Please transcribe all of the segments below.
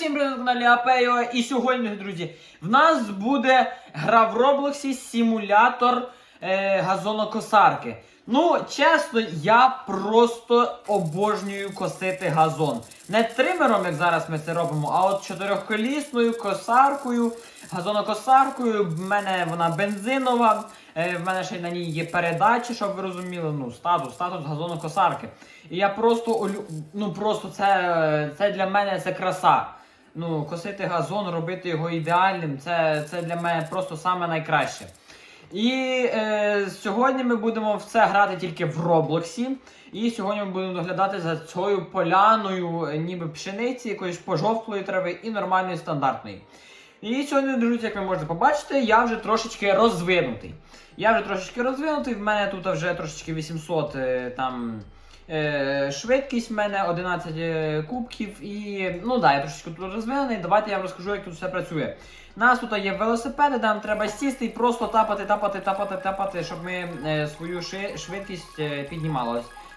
всім привіт на каналі Апео. І сьогодні, друзі, в нас буде гра в Роблоксі симулятор е, газонокосарки. Ну, чесно, я просто обожнюю косити газон. Не тримером, як зараз ми це робимо, а от чотирьохколісною косаркою, газонокосаркою. В мене вона бензинова. Е, в мене ще на ній є передачі, щоб ви розуміли. Ну, статус, статус газонокосарки. І я просто ну просто це, це для мене це краса. Ну, косити газон, робити його ідеальним, це, це для мене просто саме найкраще. І е, сьогодні ми будемо в це грати тільки в Роблоксі. І сьогодні ми будемо доглядати за цією поляною, е, ніби пшениці, якоїсь пожовклої трави і нормальної стандартної. І сьогодні, друзі, як ви можете побачити, я вже трошечки розвинутий. Я вже трошечки розвинутий, в мене тут вже трошечки 800 е, там. Е, швидкість в мене 11 е, кубків і ну да, я трошечки тут розвинений. Давайте я вам розкажу, як тут все працює. У нас тут є велосипеди, нам треба сісти і просто тапати, тапати, тапати, тапати, щоб ми е, свою швидкість е,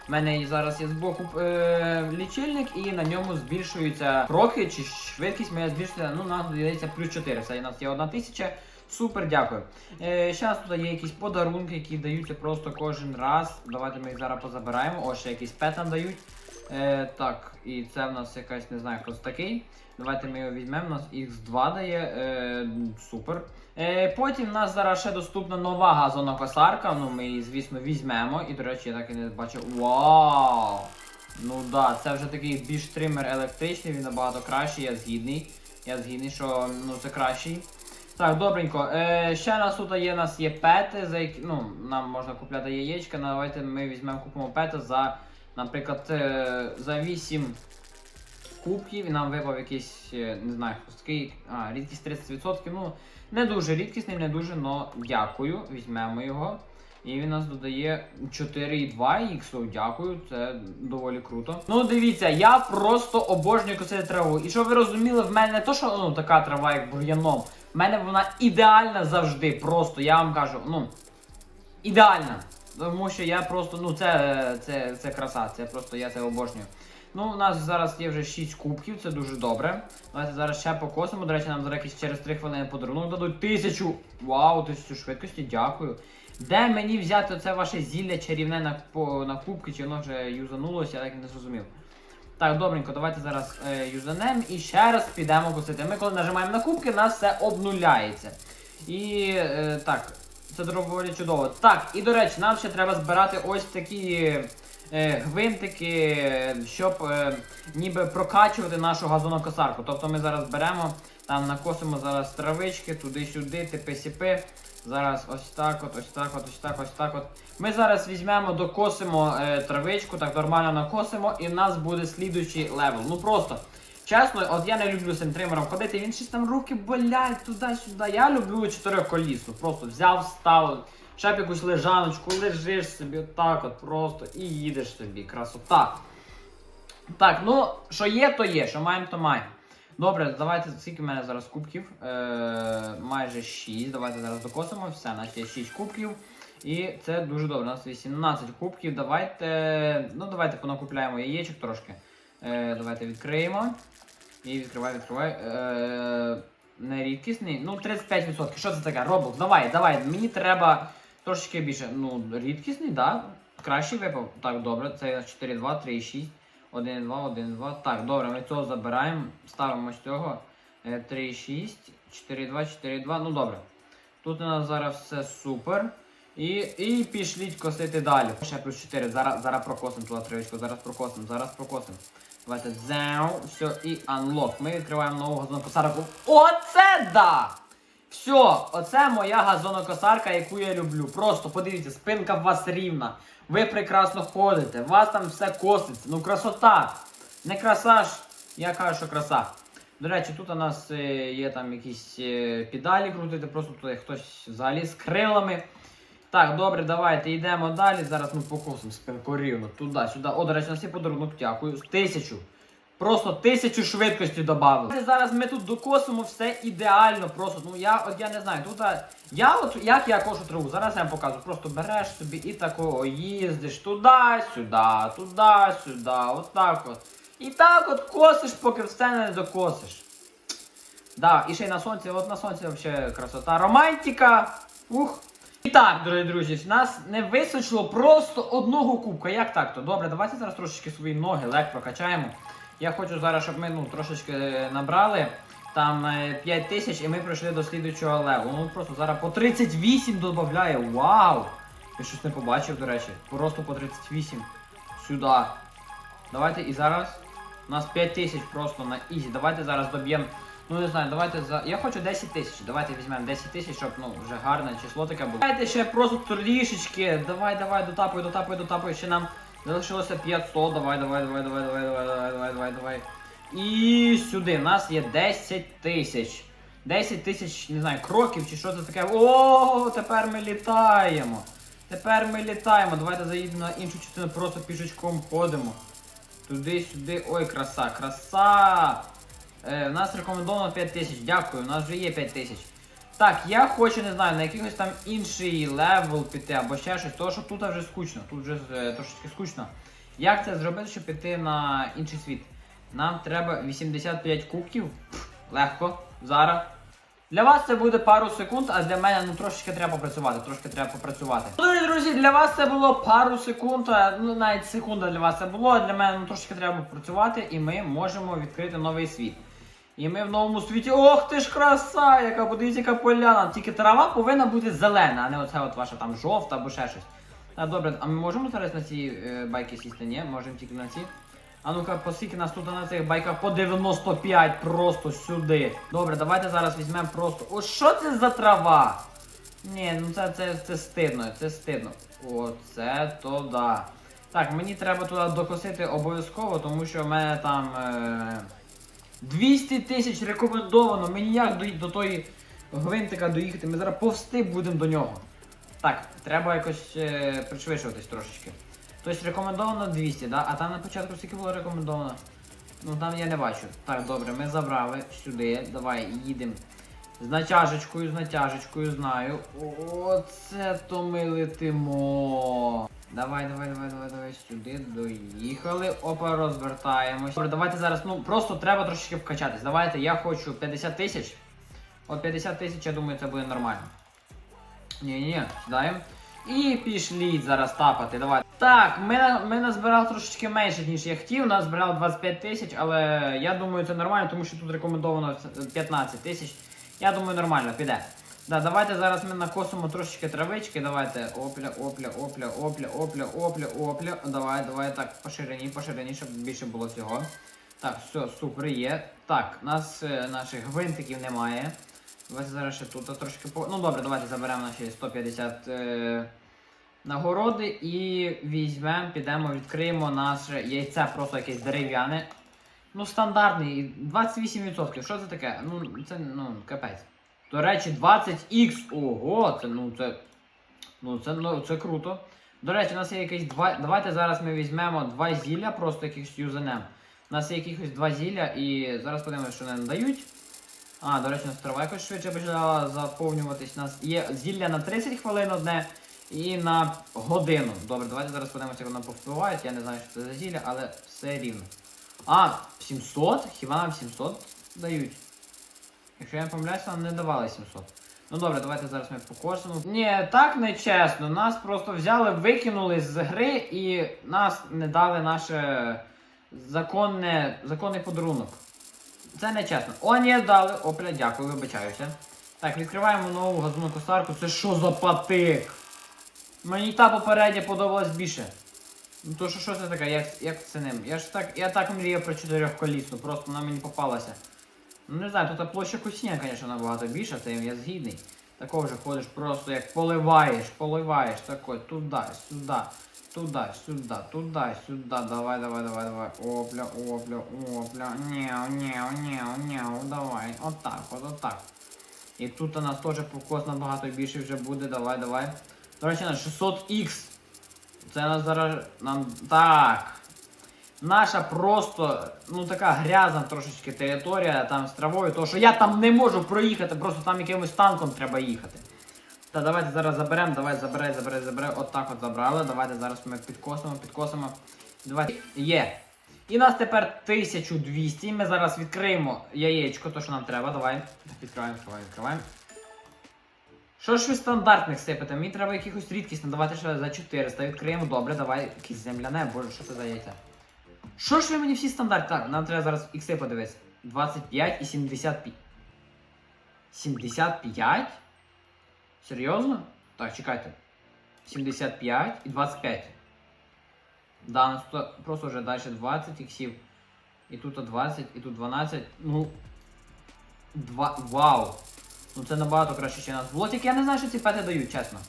У мене зараз є збоку е, лічильник, і на ньому збільшується трохи, чи швидкість моя збільшується, ну, нам додається плюс 4. Це у нас є 1 тисяча. Супер, дякую. Е, Зараз тут є якісь подарунки, які даються просто кожен раз. Давайте ми їх зараз позабираємо. О, ще якийсь пет нам дають. Е, так, і це в нас якась, не знаю, хто такий. Давайте ми його візьмемо. У нас X2 дає. Е, супер. Е, потім в нас зараз ще доступна нова газонокосарка. Ну, ми її, звісно, візьмемо. І, до речі, я так і не бачив. Вау! Ну да, це вже такий більш тример електричний, він набагато кращий, я згідний. Я згідний, що ну, це кращий. Так, добренько. Е, ще нас тут є, у нас є пети, за які, ну, нам можна купляти яєчка. Давайте ми візьмемо купимо пети за, наприклад, е, за 8 кубків і нам випав якийсь, е, не знаю, хтось такий, а, рідкість 30%. Ну, не дуже рідкісний, не дуже, но дякую. Візьмемо його. І він нас додає 4,2 іксу. Дякую, це доволі круто. Ну дивіться, я просто обожнюю косити траву. І щоб ви розуміли, в мене не то, що ну, така трава, як бур'яном. В мене вона ідеальна завжди. Просто я вам кажу, ну ідеальна. Тому що я просто, ну це, це, це краса, це просто я це обожнюю. Ну, у нас зараз є вже 6 кубків, це дуже добре. Давайте зараз ще покосимо. До речі, нам зараз якісь через 3 хвилини подарунок дадуть тисячу. Вау, тисячу швидкості, дякую. Де мені взяти це ваше зілля чарівне на, на кубки, чи воно вже юзанулося, я так і не зрозумів. Так, добренько, давайте зараз е, юзанем і ще раз підемо косити. Ми коли нажимаємо на кубки, нас все обнуляється. І е, так, це доволі чудово. Так, і до речі, нам ще треба збирати ось такі гвинтики, щоб е, ніби прокачувати нашу газонокосарку. Тобто ми зараз беремо, там накосимо зараз травички, туди-сюди, типи-сіпи. Зараз ось так от, ось так от, ось так, ось так от. Ми зараз візьмемо, докосимо е, травичку, так нормально накосимо, і в нас буде слідуючий левел. Ну просто. Чесно, от я не люблю з цим тримером ходити, він щось там руки болять туди-сюди. Я люблю чотирьохколісну. Просто взяв, став, ще б якусь лежаночку, лежиш собі отак от просто і їдеш собі. Красота. Так, ну, що є, то є, що маємо, то маємо. Добре, давайте, скільки в мене зараз кубків? Е, майже 6. Давайте зараз докосимо. Все, значить є 6 кубків. І це дуже добре. У нас 18 кубків. Давайте. Ну, давайте понакупляємо яєчок трошки. Е, давайте відкриємо. І відкривай, відкривай. Е, не рідкісний. Ну, 35%. Що це таке? Roblox, давай, давай. Мені треба трошечки більше. Ну, рідкісний. Да? Кращий випав. Так, добре. Це 4,2, 3,6. 1, 2, 1, 2. Так, добре, ми цього забираємо. Ставимо з цього. 3, 6, 4, 2, 4, 2. Ну добре. Тут у нас зараз все супер. І і пішліть косити далі. Ще плюс 4. Зараз зараз прокосимо туди тривочку, зараз прокосимо, зараз прокосимо. Давайте зеу, все, і unlock. Ми відкриваємо нову газонокосарку. Оце да! Все, оце моя газонокосарка, яку я люблю. Просто подивіться, спинка в вас рівна. Ви прекрасно ходите, у вас там все коситься. Ну красота. Не краса ж, я кажу, що краса. До речі, тут у нас е, є там якісь е, педалі крутити, просто тут хтось взагалі з крилами. Так, добре, давайте йдемо далі. Зараз ми покосимо спинку рівно. Туди, сюди. О, до речі, нас є подарунок, дякую. Тисячу. Просто тисячу швидкості додали. Зараз ми тут докосимо все ідеально. Просто, ну я от я не знаю. Тут я от як я кошу траву. Зараз я вам покажу. Просто береш собі і такого їздиш туди, сюди, туди, сюди, отак от. І так от косиш, поки все не докосиш. Да, і ще й на сонці, от на сонці взагалі красота. Романтика. Ух. І так, дорогі друзі, в нас не вистачило просто одного кубка. Як так то? Добре, давайте зараз трошечки свої ноги лек прокачаємо. Я хочу зараз, щоб ми ну, трошечки е, набрали там е, 5 тисяч і ми прийшли до слідуючого леву. Ну просто зараз по 38 додає. Вау! Я щось не побачив, до речі. Просто по 38. Сюди. Давайте і зараз. У нас 5 тисяч просто на ізі. Давайте зараз доб'ємо. Ну не знаю, давайте за. Я хочу 10 тисяч. Давайте візьмемо 10 тисяч, щоб ну вже гарне число таке було. Давайте ще просто трішечки. Давай, давай, дотапуй, дотапуй, дотапуй. Ще нам залишилося 500. Давай, давай, давай, давай, давай, давай, давай, давай, давай, давай. І сюди. У нас є 10 тисяч. 10 тисяч, не знаю, кроків чи що це таке. О, тепер ми літаємо. Тепер ми літаємо. Давайте заїдемо на іншу частину, просто пішечком ходимо. Туди-сюди. Ой, краса, краса! Е, у нас рекомендовано 5 тисяч. Дякую, у нас вже є 5 тисяч. Так, я хочу, не знаю, на якийсь там інший левел піти або ще щось, тому що тут вже скучно, тут вже е, трошечки скучно. Як це зробити, щоб піти на інший світ? Нам треба 85 кубків. Легко. Зараз. Для вас це буде пару секунд, а для мене ну трошечки треба попрацювати, трошки треба попрацювати. Ну друзі, для вас це було пару секунд, ну навіть секунда для вас це було, а для мене ну трошки треба попрацювати, і ми можемо відкрити новий світ. І ми в новому світі. Ох ти ж краса! Яка подивіться, яка поляна. Тільки трава повинна бути зелена, а не оце от ваша там жовта або ще щось. А добре, а ми можемо зараз на ці е, байки сісти? Ні, можемо тільки на ці. А ну-ка, поскільки нас тут на цих байках по 95 просто сюди. Добре, давайте зараз візьмемо просто. О, що це за трава? Ні, ну це, це, це стидно, це стидно. Оце то да. Так, мені треба туди докосити обов'язково, тому що в мене там. Е... 200 тисяч рекомендовано. Мені як до, до тої гвинтика доїхати. Ми зараз повсти будемо до нього. Так, треба якось е, пришвидшуватись трошечки. Тобто рекомендовано 200, да? А там на початку скільки було рекомендовано? Ну там я не бачу. Так, добре, ми забрали сюди. Давай їдемо. З натяжечкою, з натяжечкою, знаю. Оце то ми летимо. Давай, давай, давай, давай, давай, сюди доїхали. Опа, розвертаємось. Добре, давайте зараз, ну просто треба трошечки вкачатись. Давайте, я хочу 50 тисяч. От 50 тисяч, я думаю, це буде нормально. Ні-ні, сідаємо. І пішли зараз тапати. Давай. Так, ми, ми назбирали трошечки менше, ніж я хотів. Нас збирали 25 тисяч, але я думаю, це нормально, тому що тут рекомендовано 15 тисяч. Я думаю, нормально, піде. Да, давайте зараз ми накосимо трошечки травички. Давайте. Опля, опля, опля, опля, опля, опля, опля. Давай, давай так, по ширині, щоб більше було всього. Так, все, супер є. Так, у нас е, наших гвинтиків немає. Давайте зараз ще тут трошки по. Ну добре, давайте заберемо наші 150 е... нагороди і візьмемо, підемо, відкриємо наше яйце, просто якесь дерев'яне. Ну, стандартний, 28%. Що це таке? Ну, це ну, капець. До речі, 20х. Ого, це ну це. Ну це ну, це круто. До речі, у нас є якісь два. Давайте зараз ми візьмемо два зілля, просто якихось юзанем. У нас є якихось два зілля і зараз подивимося, що нам дають. А, до речі, у нас трава якось швидше почала заповнюватись. У нас є зілля на 30 хвилин одне і на годину. Добре, давайте зараз подивимося, як воно повпливає. Я не знаю, що це за зілля, але все рівно. А, 700? Хіба нам 700 дають? Якщо я не помиляюся, нам не давали 700. Ну добре, давайте зараз ми покосимо. Ні, так не чесно. Нас просто взяли, викинули з гри і нас не дали законне, законний подарунок. Це не чесно. О, ні, дали. Опля, дякую, вибачаюся. Так, відкриваємо нову газовну косарку. Це що за патик? Мені та попередня подобалась більше. Ну то що, що це таке? Як, як це ним? Я ж так. Я так мріяв про чотирьохколісну, просто вона мені попалася. Ну не знаю, тут площа кусіння, звісно, набагато більша, це я згідний. Такого вже ходиш просто як поливаєш, поливаєш, такой, туди, сюди, туди, сюди, туди, сюди, давай, давай, давай, давай. Опля, опля, опля, няу, няу, няу, няу, давай. Отак, от, отак. І тут у нас теж покос набагато більше вже буде, давай, давай. До речі, на 600х. Це нас зараз нам. Так. Наша просто, ну така грязна трошечки територія там з травою, тому що я там не можу проїхати, просто там якимось танком треба їхати. Та давайте зараз заберемо, давай забирай, забирай, забирай. От так от забрали. Давайте зараз ми підкосимо, підкосимо. Давайте. Є. І нас тепер 1200. Ми зараз відкриємо яєчко, то що нам треба. Давай. Відкриваємо, відкриваємо, відкриваємо. Що ж ви стандартних сипете? Мені треба якихось рідкісних, давайте ще за 400 відкриємо. Добре, давай. Якісь земляне, боже, що це за яйця? Що ж ви мені всі стандарт? Так, нам треба зараз ікси подивитися. 25 і 75. 75? Серйозно? Так, чекайте. 75 і 25. Да, нас тут просто вже далі 20 іксів. І тут 20, і тут 12. Ну. Два. Вау! Ну це набагато краще, ніж у нас було. Тільки я не знаю, що ці пети дають, чесно.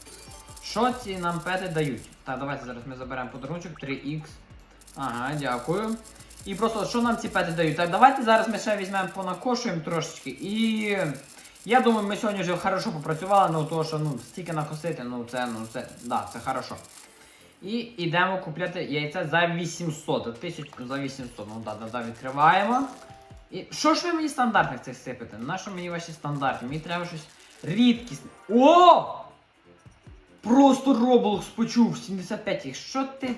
Що ці нам пети дають? Так, давайте зараз ми заберемо подарунок 3х. Ага, дякую. І просто що нам ці пети дають? Так, давайте зараз ми ще візьмемо, понакошуємо трошечки. І я думаю, ми сьогодні вже хорошо попрацювали, ну того, що ну, стільки накосити, ну це, ну це, да, це хорошо. І йдемо купляти яйця за 800. 1000 за 800. Ну да, да, да, відкриваємо. І що ж ви мені стандартних цих сипите? На що мені ваші стандарти? Мені треба щось рідкісне. О! Просто Roblox почув 75 їх. Що ти?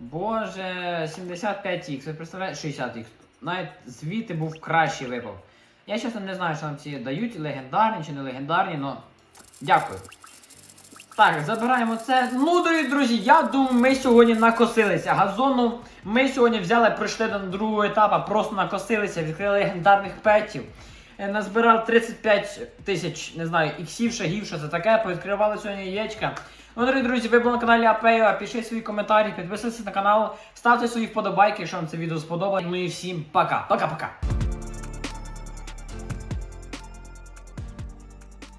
Боже, 75 х ви представляєте? 60 х Навіть звідти був кращий випав. Я чесно не знаю, що нам ці дають, легендарні чи не легендарні, але дякую. Так, забираємо це. Ну, дорогі друзі, я думаю, ми сьогодні накосилися. Газону ми сьогодні взяли, пройшли до другого етапу, просто накосилися, відкрили легендарних петів. Е, Назбирав 35 тисяч, не знаю, іксів, шагів, що це таке, повідкривали сьогодні яєчка. Ну, дорогі друзі, ви були на каналі Апео, пишіть свої коментарі, підписуйтесь на канал, ставте свої вподобайки, якщо вам це відео сподобалось. Ну і всім пока. Пока-пока.